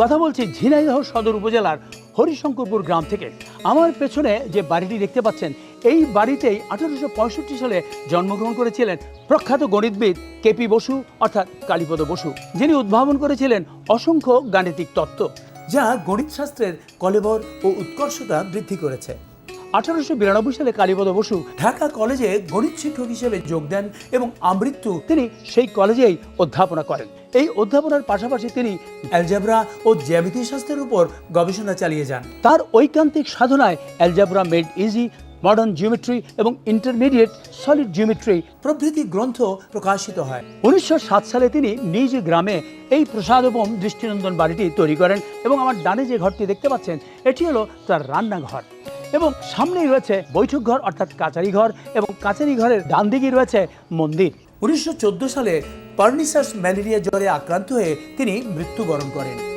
কথা বলছি ঝিনাইদহ সদর উপজেলার হরিশঙ্করপুর গ্রাম থেকে। আমার পেছনে যে বাড়িটি দেখতে পাচ্ছেন, এই বাড়িতেই আঠারোশো পঁয়ষট্টি সালে জন্মগ্রহণ করেছিলেন প্রখ্যাত গণিতবিদ কেপি বসু, অর্থাৎ কালীপদ বসু, যিনি উদ্ভাবন করেছিলেন অসংখ্য গাণিতিক তত্ত্ব, যা গণিত শাস্ত্রের কলেবর ও উৎকর্ষতা বৃদ্ধি করেছে। আঠারোশো বিরানব্বই সালে কালীপদ বসু ঢাকা কলেজে গণিত শিক্ষক হিসেবে যোগ দেন এবং আমৃত্যু তিনি সেই কলেজেই অধ্যাপনা করেন। এই অধ্যাপনার পাশাপাশি তিনি অ্যালজাবরা ও জ্যামিতি শাস্ত্রের উপর গবেষণা চালিয়ে যান। তার ঐকান্তিক সাধনায় algebra made easy modern geometry এবং ইন্টারমিডিয়েট সলিড জিওমেট্রি প্রভৃতি গ্রন্থ প্রকাশিত হয়। উনিশশো সাত সালে তিনি নিজ গ্রামে এই প্রসাদোপম দৃষ্টিনন্দন বাড়িটি তৈরি করেন এবং আমার ডানে যে ঘরটি দেখতে পাচ্ছেন এটি হলো তার রান্নাঘর এবং সামনেই রয়েছে বৈঠক ঘর অর্থাৎ কাচারি ঘর এবং কাচারি ঘরের ডান দিকেই রয়েছে মন্দির। উনিশশো চোদ্দ সালে পার্নিসাস ম্যালেরিয়া জ্বরে আক্রান্ত হয়ে তিনি মৃত্যুবরণ করেন।